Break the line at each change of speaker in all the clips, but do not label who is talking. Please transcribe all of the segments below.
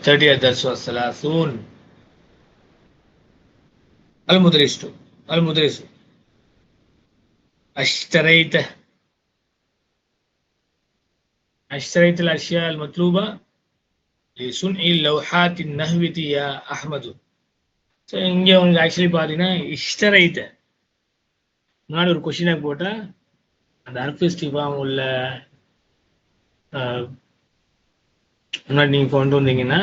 30 الدرس والثلاثون المدرس المدرس اشتريت اشتريت الأشياء المطلوبة لصنع اللوحات النهوية يا أحمد so இங்கே உங்களுக்கு actually பார்த்தீங்கன்னா இஷ்டரைத்த முன்னாடி ஒரு கொஷினை போட்டால் அந்த அர்பிஸ்டிஃபார்ம் உள்ள ஆஹ், முன்னாடி நீங்கள் கொண்டு வந்தீங்கன்னா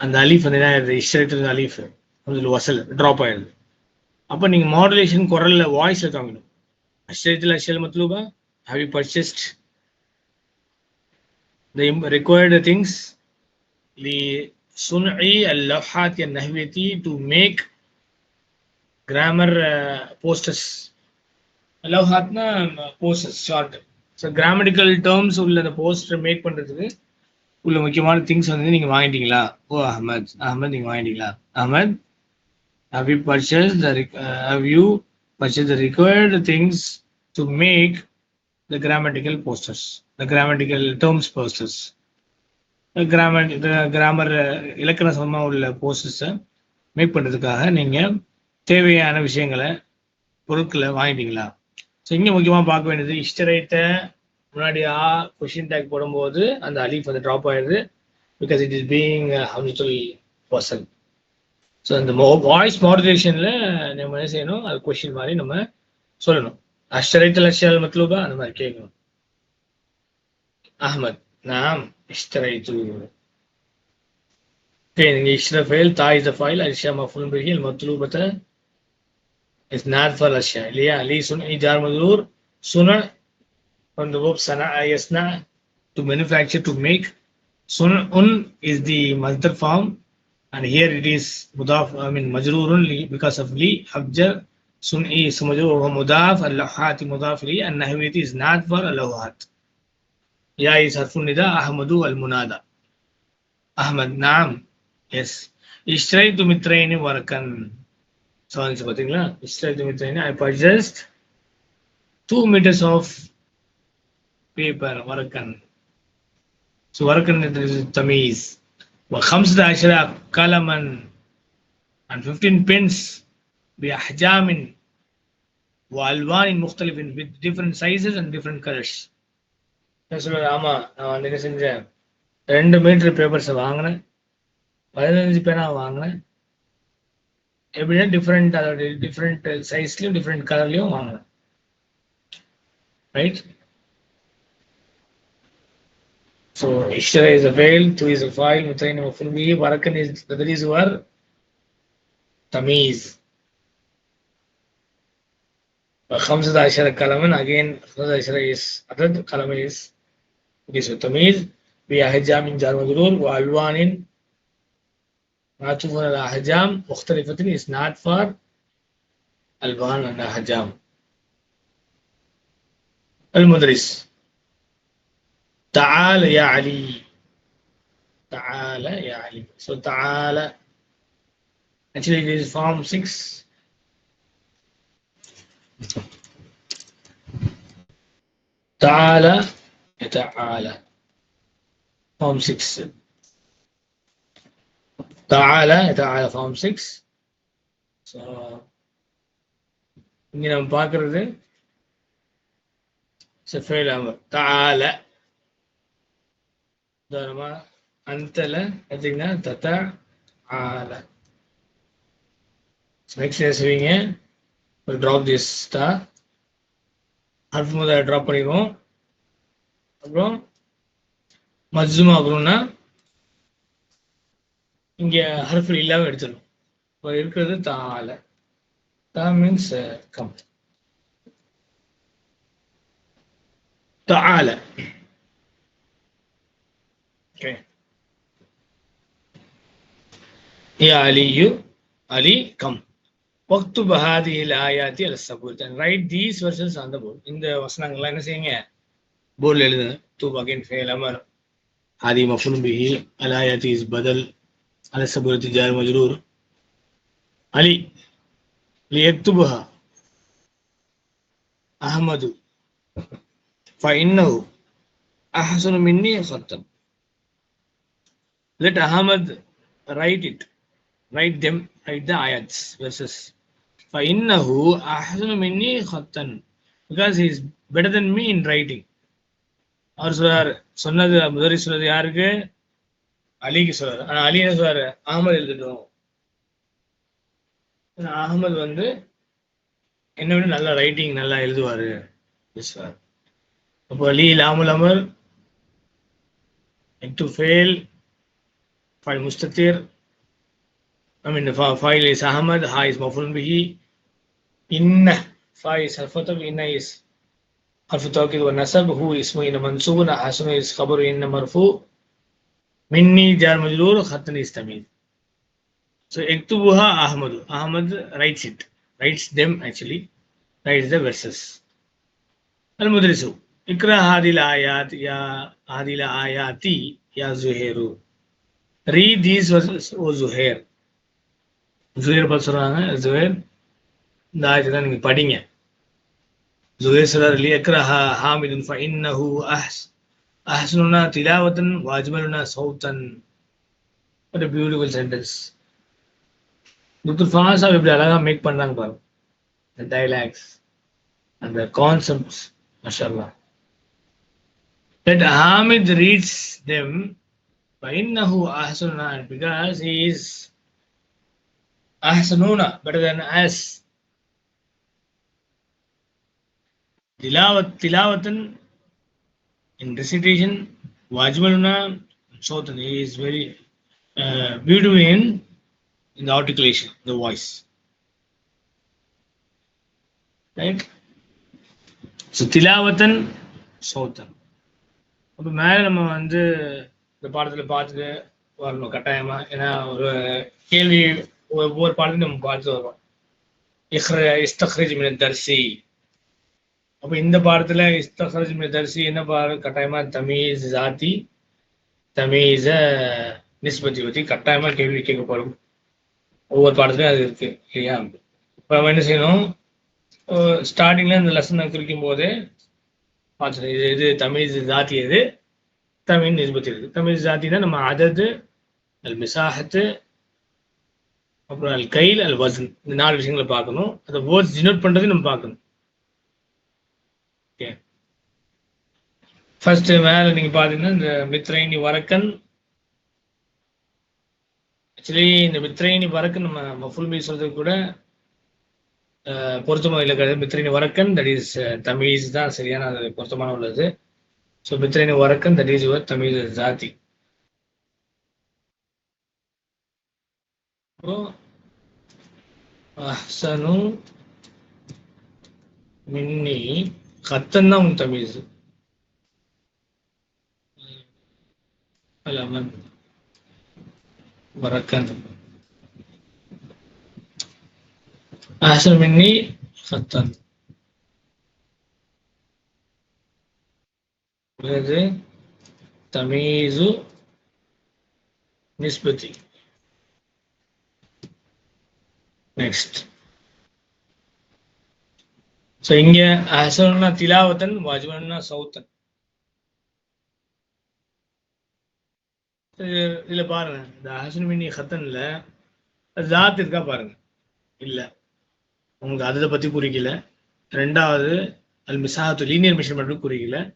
அந்த அலீஃப் வந்து என்ன ஆயிடுது இஷ்டரைத்து அலீஃப் அதில் வசல் ட்ராப் ஆயிடுது அப்போ நீங்கள் மாடுலேஷன் குரல்ல வாய்ஸில் காமிக்கணும் அஷ்டரைத்தில் அஷ்டல் மத்லூபா how you purchased the im- required things لصنع اللوحات النحوية to make grammar uh, posters லவ்ஹாத்னா posters short so grammatical terms உள்ள அந்த போஸ்டர் மேக் பண்ணுறதுக்கு உள்ள முக்கியமான திங்ஸ் வந்து நீங்கள் வாங்கிட்டீங்களா? ஓ அஹமத். அஹமத் நீங்கள் வாங்கிட்டீங்களா? Ahmed how you purchase the how you purchase the required things to make the grammatical posters the grammatical terms posters terms grammar grammar uh, இலக்கண சமமாக உள்ள போஸ்டர்ஸை மேக் பண்ணுறதுக்காக நீங்கள் தேவையான விஷயங்களை பொருட்களை வாங்கிட்டீங்களா? ஸோ இங்கே முக்கியமாக பார்க்க வேண்டியது இஷ்டரைத்த முன்னாடி ஆ கொஷின் டேக் போடும்போது அந்த அலீஃப் வந்து ட்ராப் ஆயிடுது பிகாஸ் இட் இஸ் பீயிங் ஹம்சுல் பர்சன் ஸோ அந்த வாய்ஸ் மாடுலேஷனில் நம்ம என்ன செய்யணும்? அது கொஷின் மாதிரி நம்ம சொல்லணும். அஷ்டரைத்த லட்சியால் மத்லூபா அந்த மாதிரி கேட்கணும். அஹமத் நாம் இஷ்டரைத்து ஓகே நீங்கள் இஷ்ட ஃபைல் தாய் த ஃபைல் அஷ்யா ஃபுல் பிஹி மத்லூபத்தை إثنان فالأشياء اللي هي لي صنع جار مجرور صنع from the verb صنع يصنع to manufacture to make صنع is the مصدر form and here it is مضاف I mean مجرور because of لي حجر صنعي اسم مجرور وهو مضاف اللوحات مضاف لي النحوية is not for اللوحات يا is حرف النداء أحمد المنادى أحمد نعم yes اشتريت مترين ورقا so answer பாத்தீங்களா ishtraitu mitraini i purchased 2 meters of paper warakan so warakan is tamiz وخمسة عشر قلما and 15 pens بأحجام وألوان مختلف with different sizes and different colors என்ன சொல்றது ஆமா நான் வந்து என்ன செஞ்சேன் ரெண்டு metre papers வாங்கினேன் பதினஞ்சு பேனா வாங்கினேன் எப்படின்னா டிஃப்ரெண்ட் அதோட டிஃப்ரெண்ட் சைஸ்லையும் டிஃப்ரெண்ட் கலர்லையும் வாங்கலாம் right So Ishara is a veil, two is a file, Mutain is a full wheel, Varakan is the other is war, Tamiz. Khamsad Ashara Kalaman, again, Khamsad Ashara is, Adad Kalaman is, okay, so Tamiz, Via Hijam in Jarmagurur, Wa Alwan in على أحجام مختلفة is not for ألوان and أحجام المدرس تعال يا علي تعال يا علي so تعال actually it is form 6 تعال تعال form 6 தாழ தாழ form six இங்க நம்ம பார்க்கறது செஃபைல் தாழ உதாரணமாக அந்தல எடுத்தீங்கன்னா தத்தா ஆல next என்ன ஒரு ட்ராப் திஸ் தா அல்ஃபு முதல்ல ட்ராப் பண்ணிடுவோம். அப்புறம் மஜ்ஜுமா அப்புறம்னா இங்க ஹர்ஃப் இல்லாம எடுத்துடும் இப்போ இருக்கிறது தால தா மீன்ஸ் கம் தால Okay. يا علي علي come واكتب هذه الآيات على السبورة and write these verses on the board இந்த வசனங்கள்லாம் என்ன செய்யுங்க போர்டில் எழுதுங்க தூப் அகைன் ஃபெயில் Amar هذه مفعول به الآيات is بدل على السبورة جار مجرور علي ليكتبها أحمد فإنه أحسن مني خطا let Ahmad write it. Write them, write the ayats, verses. فَإِنَّهُ أَحْسَنُ مِنِّي خَطًّا Because he is better than me in writing. அவர் சொல்றாரு சொன்னது முதலி சொன்னது யாருக்கு அலிக்கு சொல்றாரு. ஆனா அலி என்ன சொல்றாரு? அகமது எழுதிட்டோம். அகமது வந்து என்ன விட நல்லா ரைட்டிங் நல்லா எழுதுவாரு. பேசுவார் அப்போ அலி இல்லாமல் அமர் டு ஃபெயில் ஃபைல் முஸ்தத்திர் ஐ மீன் ஃபைல் இஸ் அகமது ஹா இஸ் மஃபுல் பிஹி இன்ன ஃபா இஸ் ஹர்ஃபத்தப் இன்ன இஸ் ஹர்ஃபு தாக்கிது நசப் ஹூ இஸ்மு இன்ன மன்சூன் ஹசனு இஸ் கபரு இன்ன மர்ஃபூ மின்னி ஜார் மஜ்ரூர் ஹத்தன் is Tamil so எக்துபுஹா Ahmad Ahmad writes it writes them actually writes the verses அல் முதரிசு இக்ரா ஆதில ஆயாத் யா ஹாதில் ஆயாத்தி யா ஜுஹேரு ரீ தீஸ் வர்சஸ் ஓ ஜுஹேர் ஜுஹேர் பார்த்து சொல்கிறாங்க ஜுஹேர் இந்த ஆயத்தை தான் நீங்கள் படிங்க. ஜுஹேர் சொல்கிறார் இல்லையா? இக்ரஹா ஹாமிதுன் ஃப இன்னஹு அஹ் أحسننا تلاوة وأجملنا صوتا What a beautiful sentence. Doctor Faso இப்படி அழகா மேக் பண்றாங்க பாருங்க the dialects and the concepts mashallah that Hamid reads them فإنه أحسننا because he is أحسنuna better than us tilawat tilawatan in recitation wajmaluna sautan he is very uh, beautiful in in the articulation the voice right so tilawatan sautan அப்போ மேலே நம்ம வந்து இந்த பாடத்தில் பார்த்துட்டு வரணும் கட்டாயமாக ஏன்னா ஒரு கேள்வி ஒவ்வொரு பாடத்தையும் நம்ம பார்த்து வருவோம் இஹ்ர இஸ்தஹ்ரஜ் மின தர்சி அப்போ இந்த பாடத்துல இஸ்தஹ்ரஜ் தரிசி என்ன பாடம் கட்டாயமாக தமிழ் ஜாதி தமிழ நிஸ்பத்தி பற்றி கட்டாயமாக கேள்வி கேட்கப்படும் ஒவ்வொரு பாடத்துலையும் அது இருக்கு இல்லையா? இப்போ நம்ம என்ன செய்யணும்? ஸ்டார்டிங்ல இந்த லெசனை குறிக்கும் போதே பார்த்துட்டு இது இது தமிழ் ஜாதி எது? தமிழ் நிஸ்பத்தி இருக்கு தமிழ் ஜாத்தினா நம்ம அதது அல் மிசாஹத்து அப்புறம் அல் கைல் அல் வசன் இந்த நாலு விஷயங்களை பார்க்கணும். அந்த வேர்ட்ஸ் ஜினோட் பண்ணுறதையும் நம்ம பார்க்கணும் ஓகே ஃபர்ஸ்ட் மேல நீங்க பாத்தீங்கன்னா இந்த மித்ரைனி வரக்கன். ஆக்சுவலி இந்த மித்ரைனி வரக்கன் நம்ம ஃபுல் மீ சொல்றதுக்கு கூட பொருத்தமாக பொருத்தமா இல்லை. கிடையாது மித்ரைனி வரக்கன் தட் இஸ் தமிழ் தான் சரியான அது பொருத்தமான உள்ளது. ஸோ மித்ரைனி வரக்கன் தட் இஸ் யுவர் தமிழ் ஜாதி. அப்புறம் அஹ்சனு மின்னி கத்தன் தான் உங்க தமிழ். அலமன் வரக்கன் அஹ்சன் மின்னி கத்தன் இது தமீசு நிஸ்பதி நெக்ஸ்ட் ஸோ இங்க அஹசனா திலாவத்தன் வாஜ்வனா சௌத்தன் இதில் பாருங்க. இந்த ஹசன்மினி ஹத்தனில் ஜாத் இருக்கா பாருங்க. இல்ல. உங்களுக்கு அதை பத்தி குறிக்கல ரெண்டாவது அல் மிசாத்து லீனியர் மெஷர்மெண்ட்டும் குறிக்கல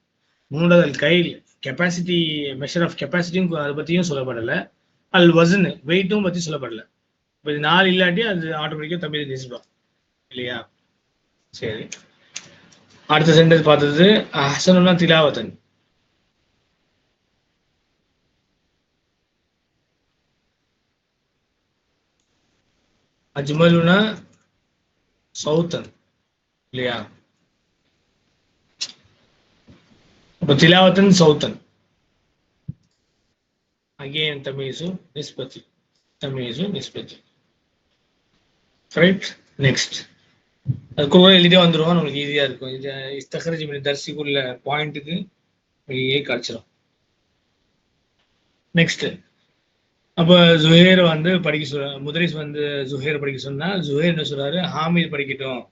மூணாவது அல் கைல் கெப்பாசிட்டி மெஷர் ஆஃப் கெப்பாசிட்டியும் அதை பத்தியும் சொல்லப்படல. அல் வசன் வெயிட்டும் பத்தி சொல்லப்படல. இப்போ இது நாலு இல்லாட்டி அது ஆட்டோமேட்டிக்காக தமிழ் நிஸ்பா இல்லையா? சரி. அடுத்த சென்டென்ஸ் பார்த்தது ஹசனுன்னா திலாவத்தன். அஜ்மலுனா சௌத்தன் இல்லையா அப்ப திலாவத்தன் சௌத்தன் அகேன் தமீசு நிஸ்பதி தமீசு நிஸ்பதி ரைட் நெக்ஸ்ட் அது கூட எழுதியே வந்துடும் நம்மளுக்கு ஈஸியா இருக்கும் இது இஸ்தகரஜ் மின் தர்சிக்குள்ள பாயிண்ட்டுக்கு வெளியே கிடைச்சிடும் நெக்ஸ்ட் அப்ப ஜுஹேர் வந்து படிக்க சொல்ற முதரிஸ் வந்து ஜுஹேர் படிக்க சொன்னா ஜுஹேர் என்ன சொல்றாரு ஹாமித் படிக்கட்டும்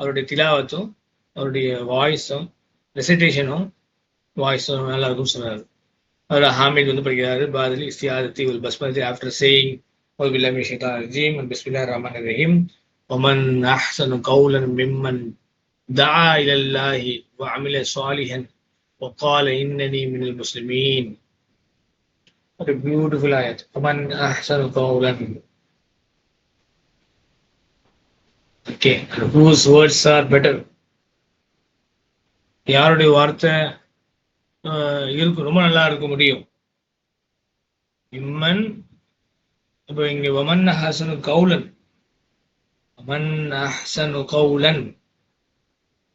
அவருடைய திலாவத்தும் அவருடைய வாய்ஸும் ரெசிடேஷனும் வாய்ஸும் நல்லா இருக்கும் சொல்றாரு அதில் ஹாமித் வந்து படிக்கிறாரு பாதில் இஸ்தியாதத்தி ஒரு பஸ்மதி ஆஃப்டர் சேயிங் ஒரு பில்லாமி ஷைத்தான் ரஜீம் பிஸ்மில்லா ரஹ்மான் Rahim ومن أحسن قولا ممن دعا إلى الله وعمل صالحا وقال إنني من المسلمين What a beautiful ayat. ومن أحسن قولا Okay, and whose words are better? யாருடைய வார்த்தை ஆஹ், இருக்கும் ரொம்ப நல்லா இருக்க முடியும் இம்மன் இப்போ இங்க வமன் ஹசனு கவுலன் வமன் அஹ்சனு கவுலன்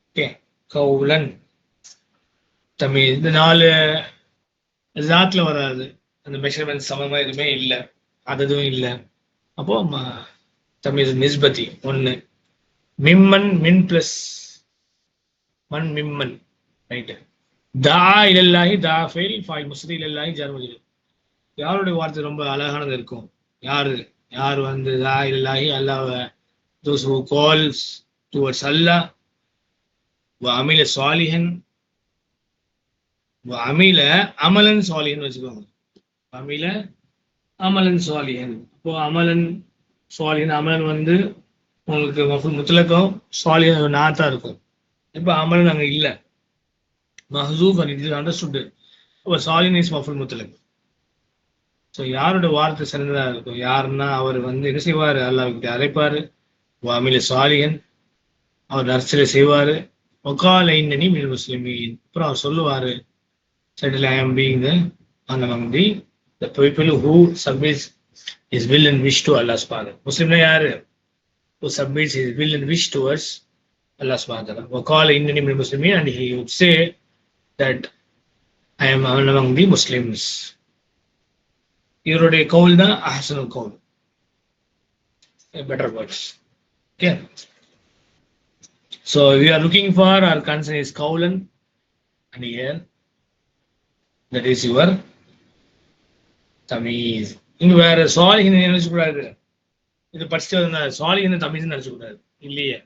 ஓகே கவுலன் தமிழ் இந்த நாலு ஜாத்ல வராது அந்த மெஷர்மெண்ட் சமமா எதுவுமே இல்லை. அததும் இல்லை. அப்போ தமிழ் நிஸ்பதி ஒன்று மிம்மன் மின் பிளஸ் மன் மிம்மன். ரைட்டு தா இலல்லாஹி தா ஃபெயில் ஃபாயில் முஸ்தி இலல்லாஹி ஜர்மஜில் யாருடைய வார்த்தை ரொம்ப அழகானது இருக்கும்? யாரு? யார் வந்து தா இலல்லாஹி அல்லாஹ் தோஸ் ஹூ கால்ஸ் டுவர்ட்ஸ் அல்லாஹ் அமில சாலிஹன் அமில அமலன் சாலிஹன் வச்சுக்கோங்க. அமில அமலன் சுவாலியன். இப்போ அமலன் சுவாலியன் அமலன் வந்து உங்களுக்கு மஃபுல் முத்தலக்கம் சுவாலியன் நாத்தா இருக்கும். இப்போ அமலன் அங்க இல்லை. மஹூப் அண்ட் இட் இஸ் அண்டர்ஸ்டுட் இப்போ சாலின் இஸ் மஃபுல் முத்தலக். ஸோ யாரோட வார்த்தை சிறந்ததாக இருக்கும்? யாருன்னா அவர் வந்து என்ன செய்வாரு? அல்லாஹ்கிட்ட அழைப்பார். அமில சாலியன் அவர் நர்சரி செய்வாரு. ஒகால மின் முஸ்லிமின். அப்புறம் அவர் சொல்லுவாரு செட்டில் ஐ ஆம் பீங் த அந்த the the people who submits his will and wish to Allah subhanahu Muslim yaar who submits his will and wish towards Allah subhanahu wa ta'ala. Indian Muslim and he would say that I am among the Muslims. You கவுல் the call Kaul better call. Okay so we are looking for our concern is கவுலன் and ஏன் That is is your தமீஸ் இங்க வேற சாலிஹின் நினைச்சக்கூடாது? இது படிச்சுட்டு வந்தா சாலிஹின் தமிழ் நினைச்சக்கூடாது. இல்லையே.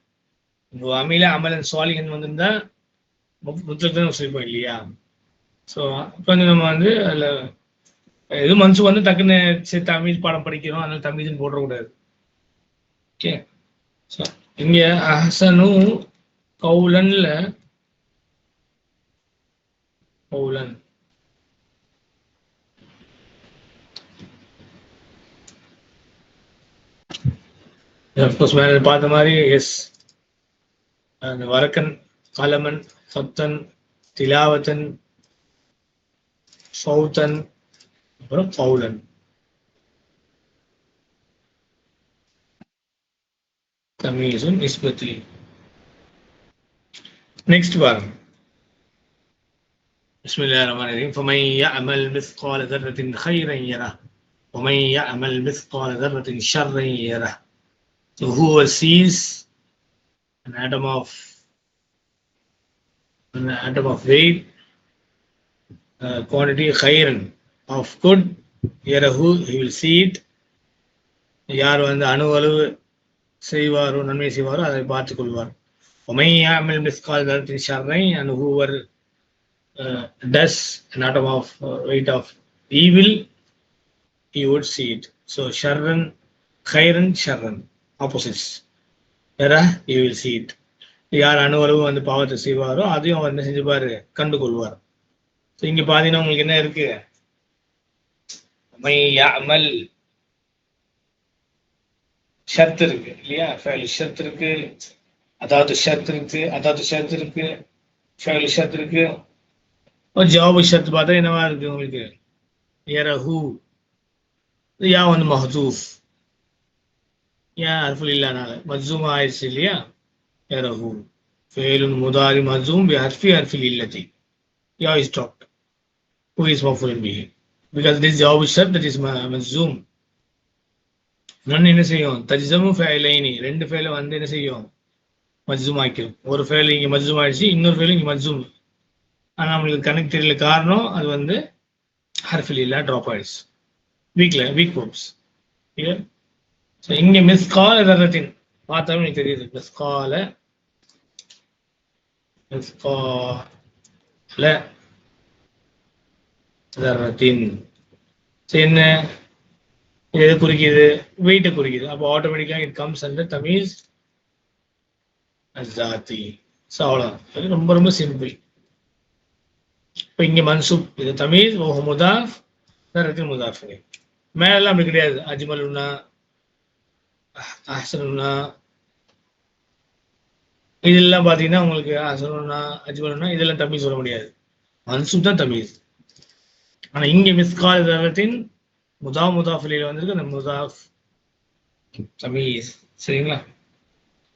இங்க அமையில அமலன் சாலிஹின் வந்திருந்தா முத்தத்தான் சொல்லிப்போம் இல்லையா? ஸோ கொஞ்சம் நம்ம வந்து அதில் எது மனசு வந்து டக்குன்னு சரி தமிழ் பாடம் படிக்கிறோம் அதனால தமிழ்னு போடக்கூடாது. ஓகே ஸோ இங்க அஹசனு கவுலன்ல கவுலன் அப்கோர்ஸ் மேலே பார்த்த மாதிரி எஸ் அந்த வரக்கன் கலமன் சப்தன் திலாவத்தன் சௌத்தன் அப்புறம் பவுலன் தமீசும் நிஸ்பத்தி நெக்ஸ்ட் பாருங்க بسم الله الرحمن الرحيم فمن يعمل مثقال ذرة خيرا يره ومن يعمل مثقال ذرة شرا يره So whoever sees an atom of an atom of weight, uh, quantity higher of good, yarahu, he will see it. யார் வந்து அணு அளவு செய்வாரோ நன்மை செய்வாரோ அதை பார்த்துக் கொள்வார் ஒமையாமல் மிஸ்கால் தரத்தின் சரணை and whoever does an atom of weight of evil you would see it so ஷர்ரன் ஹைரன் ஷர்ரன் ஆப்போசிட்ஸ் வேற யூ வில் சி இட் யார் அணுவளவு வந்து பாவத்தை செய்வாரோ அதையும் அவர் என்ன செஞ்சுப்பாரு கண்டு கொள்வார். So, இங்க பாத்தீங்கன்னா உங்களுக்கு என்ன இருக்கு? மை ஷர்த் இருக்கு இல்லையா? ஃபேல் ஷர்த் இருக்கு அதாவது ஷர்த் இருக்கு அதாவது ஷர்த் இருக்கு ஃபேல் ஷர்த் இருக்கு. ஒரு ஜவாபு ஷர்த் பார்த்தா என்னவா இருக்கு உங்களுக்கு? யரஹு. யா வந்து மஹதூஃப்? ஏன் அர்ஃபுல் இல்லாதனால மஜ்ஜூம் ஆயிடுச்சு இல்லையா? எரகு ஃபேலுன் முதாரி மஜ்ஜூம் பி ஹர்ஃபி ஹர்ஃபில் இல்லதி யா இஸ் ஸ்டாப். ஹூ இஸ் மஃபுல் பிஹி பிகாஸ் திஸ் ஜவாபு ஷர்த் தட் இஸ் மஜ்ஜூம் நான் என்ன செய்யும்? தஜ்ஜமு ஃபேலைனி. ரெண்டு ஃபேல வந்து என்ன செய்யும்? மஜ்ஜூம் ஆக்கிடும் ஒரு ஃபேல் இங்க மஜ்ஜூம் ஆயிடுச்சு இன்னொரு ஃபேல் இங்கே மஜ்ஜூம். ஆனால் நம்மளுக்கு கணக்கு தெரியல காரணம் அது வந்து ஹர்ஃபில் இல்லா ட்ராப் ஆயிடுச்சு. வீக்ல வீக் போப்ஸ் ஸோ இங்க மிஸ் கால் ரத்தின் பார்த்தாலும் எனக்கு தெரியுது. மிஸ் கால மிஸ் கால தர்ரத்தின் என்ன? எது குறிக்குது? வெயிட்டை குறிக்குது. அப்போ ஆட்டோமேட்டிக்காக இட் கம்ஸ் அண்ட் தமீஸ் ஜாதி ஸோ அவ்வளோதான் ரொம்ப ரொம்ப சிம்பிள் இப்போ இங்கே மன்சூப் இது தமிழ் முதாஃப் தரத்தின் முதாஃப் மேலெல்லாம் அப்படி கிடையாது. அஜ்மலுன்னா அசருனா இதெல்லாம் பார்த்தீங்கன்னா உங்களுக்கு அசருனா அஜ்மலுனா இதெல்லாம் தமிழ் சொல்ல முடியாது. மன்சூப் தான் தமிழ். ஆனால் இங்கே மிஸ்கால் தரத்தின் முதா முதாஃபிலியில் வந்திருக்கு அந்த முதாஃப் தமிழ். சரிங்களா?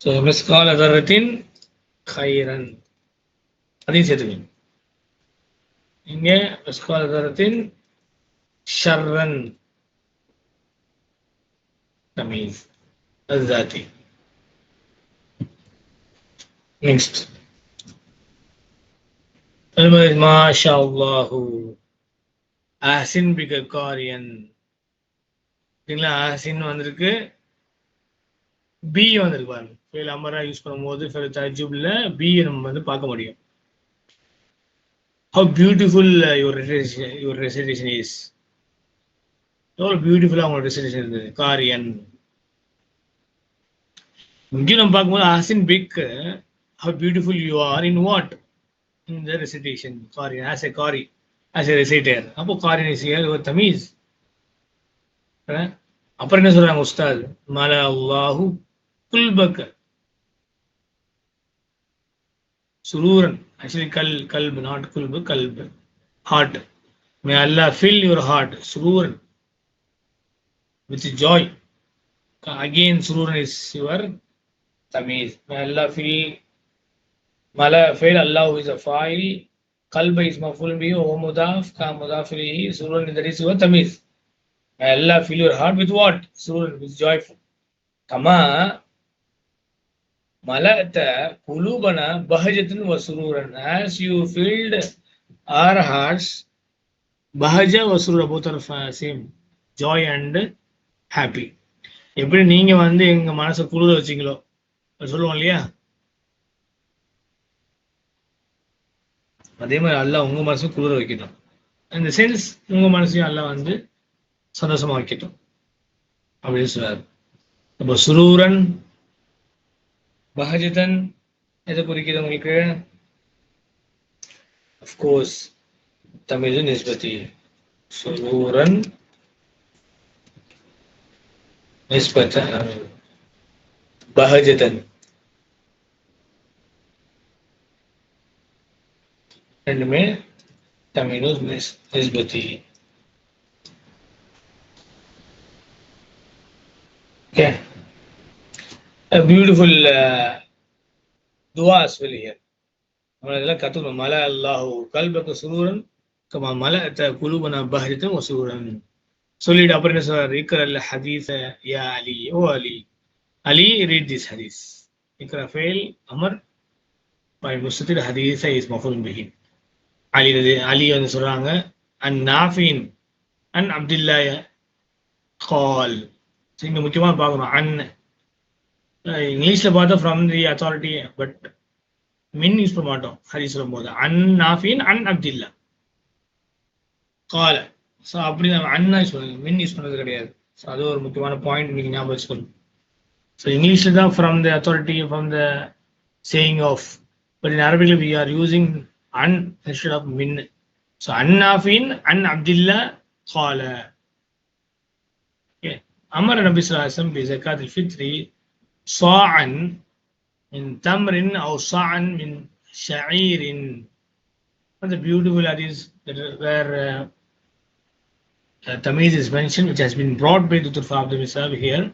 ஸோ மிஸ்கால் தரத்தின் கைரன். அதையும் சேர்த்துக்கணும் இங்கே மிஸ்கால் தரத்தின் ஷர்ரன். தமிழ். அதுதான் திங் நெக்ஸ்ட் அது மாதிரி மாஷா அல்லாஹூ அஹசின் பிக காரியன் சரிங்களா அஹசின் வந்திருக்கு பி வந்திருக்கு பாருங்க ஃபெயில் அமரா யூஸ் பண்ணும்போது ஃபெயில் தஜூபில் பியை நம்ம வந்து பார்க்க முடியும் how beautiful your recitation your recitation is எவ்வளோ பியூட்டிஃபுல்லாக உங்களோட ரெசிடேஷன் இருந்தது. காரியன் இங்கேயும் நம்ம பார்க்கும்போது அஹ்சின் big how beautiful you are in what in the recitation காரி ஆஸ் எ காரி ஆஸ் எ ரெசிடேர் அப்போ காரி இஸ் யுவர் தமீஸ் அப்புறம் என்ன சொல்றாங்க உஸ்தாத்? மல அல்லாஹு குல்பக்க சுரூரன். ஆக்சுவலி கல் கல்பு நாட் குல்பு கல்பு. Heart may Allah fill your heart சுரூரன். வித் ஜாய் அகெயின் சுரூரன் இஸ் யுவர் தமீஸ் மே அல்லா ஃபில் மல ஃபெயில் அல்லாஹ் இஸ் அ ஃபாயில் கல்ப இஸ் மஃபுல் பி ஓ முதாஃப் கா முதாஃபிலிஹி சுரூரன் தட் இஸ் யுவர் தமீஸ் May Allah fill your heart with what? Surur, with joyful. Kama malata kulubana bahajatan wa sururan. As you filled our hearts, bahaja wa surura both are fa- same. Joy and happy. எப்படி நீங்க வந்து எங்க மனசை குளிர வச்சீங்களோ அது சொல்லுவோம் இல்லையா? அதே மாதிரி அல்லாஹ் உங்க மனசை குளிர வைக்கணும் இந்த சென்ஸ் உங்க மனசையும் அல்லாஹ் வந்து சந்தோஷமா வைக்கட்டும். அப்படின்னு சொல்றாரு. அப்போ சுரூரன் பஹஜிதன் எதை குறிக்குது உங்களுக்கு? அஃப்கோர்ஸ் தமிழ் நிஸ்பதி சுரூரன் நிஸ்பத பஹஜிதன் ரெண்டுமே Tamil நிஸ்பதி Okay. A beautiful uh, dua as well here. நம்ம இதெல்லாம் கத்துக்கணும் மல அல்லாஹு கல்பக்க சுரூரன் கமா மல குலுபன பஹரித்தம் சுரூரன் சொல்லிட்டு அப்புறம் என்ன சொல்றாரு இக்கர் அல்ல ஹதீஸ யா அலி ஓ அலி அலி ரீட் திஸ் ஹதீஸ் இக்கர ஃபெயில் அமர் பை முஸ்திர் ஹதீஸ இஸ் மஃபூல் பிஹி அலி அலி வந்து சொல்றாங்க அண்ட் நாஃபின் அண்ட் அப்துல்லா கால். இங்க முக்கியமா பார்க்கணும் அன். இங்கிலீஷ்ல பார்த்தா ஃப்ரம் தி அத்தாரிட்டி பட் மின் யூஸ் பண்ண மாட்டோம் ஹரி சொல்லும் போது அன் நாஃபின் அன் அப்துல்லா கால. ஸோ அப்படி நம்ம அண்ணா யூஸ் பண்ணுங்க மின் யூஸ் பண்ணது கிடையாது. ஸோ அது ஒரு முக்கியமான பாயிண்ட் நீங்க ஞாபகம் வச்சுக்கணும். ஸோ இங்கிலீஷ்ல தான் from the authority from the saying of but in அரபிக்ல we are using an instead of min. So Annafin an Abdullah qala. Okay. Amar Nabi Sallallahu bi zakat al-fitri sa'an min tamrin aw sa'an min sha'irin. What the beautiful hadith where uh, Tamiz is mentioned, which has been brought by Duturfa Abdul Misab here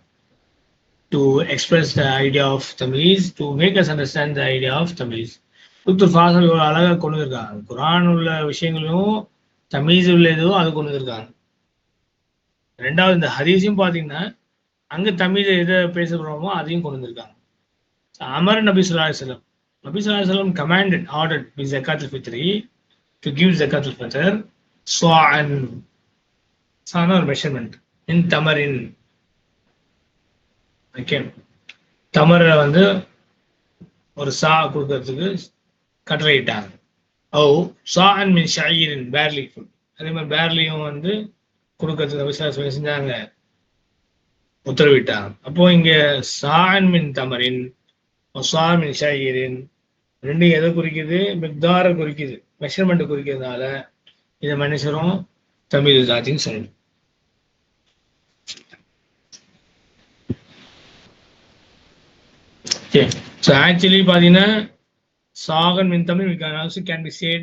to express the idea of Tamiz, to make us understand the idea of Tamiz. டுக்துர் ஃபாசல் ஒரு அழகாக கொண்டு வந்திருக்காங்க. குரான் உள்ள விஷயங்களையும் தமீஸ் உள்ள இதுவும் அது கொண்டு வந்திருக்காங்க. ரெண்டாவது இந்த ஹதீஸையும் பார்த்தீங்கன்னா அங்கே தமிழ் எதை பேசப்படுறோமோ அதையும் கொண்டு வந்திருக்காங்க. அமர் நபி சொல்லா செல்லம் நபி சொல்லா செல்லம் கமாண்டட் ஆர்டர்ட் பி ஜக்காத் ஃபித்ரி டு கிவ் ஜக்காத் ஃபித்ர் ஸ்வான் சான ஒரு மெஷர்மெண்ட் இன் தமரின் ஓகே தமரை வந்து ஒரு சா கொடுக்கறதுக்கு கட்டளையிட்டாங்க. ஓ சா அண்ட் மின் ஷாயிரின் பேர்லி ஃபுட் அதே மாதிரி பேர்லியும் வந்து கொடுக்கறதுக்கு விசாரணை செஞ்சாங்க. உத்தரவிட்டாங்க. அப்போ இங்க சான் மின் தமரின் சா மின் ஷாயிரின் ரெண்டும் எதை குறிக்குது? மிக்தார குறிக்குது. மெஷர்மெண்ட் குறிக்கிறதுனால இதை மனுஷரும் தமிழ் ஜாத்தின்னு சொல்லணும். ஸோ ஆக்சுவலி பார்த்தீங்கன்னா சாகன் மின் தமிழ் we can also can be said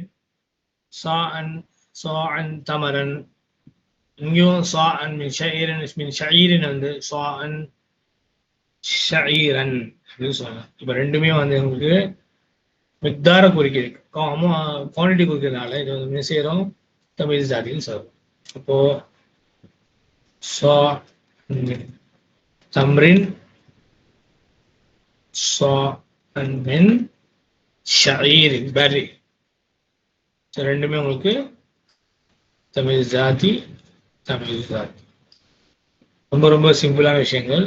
சா அன் சா அன் தமரன் இங்கேயும் சா அன் மின் ஷஈரன் மின் ஷஈரன் வந்து சா அன் ஷஈரன் அப்படின்னு சொல்லலாம் இப்போ ரெண்டுமே வந்து உங்களுக்கு மிக்தார குறிக்கிறது குவான்டிட்டி குறிக்கிறதுனால இது வந்து என்ன செய்யறோம்? தமிழ் ஜாதின்னு சொல்றோம் அப்போ சா தம்ரின் சா அன் மின் ஷயீர் பரி ரெண்டுமே உங்களுக்கு தமிழ் ஜாதி தமிழ் ஜாதி ரொம்ப ரொம்ப சிம்பிளான விஷயங்கள்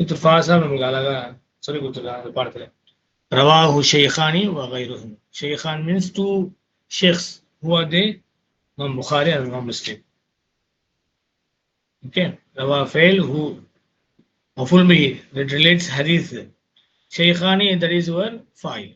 இது ஃபாஸாக நமக்கு அழகாக சொல்லி கொடுத்துருக்காங்க அந்த பாடத்தில் ரவாஹு ஷேகானி வகைருஹும் ஷேகான் means two sheikhs who are they இமாம் புகாரி அண்ட் இமாம் முஸ்லீம் ஓகே ரவா ஃபெயில் ஹூ மஃபுல் பிஹி தட் ரிலேட்ஸ் ஹதீஸ் ஷேகானி தட் இஸ் யுவர் ஃபாயில்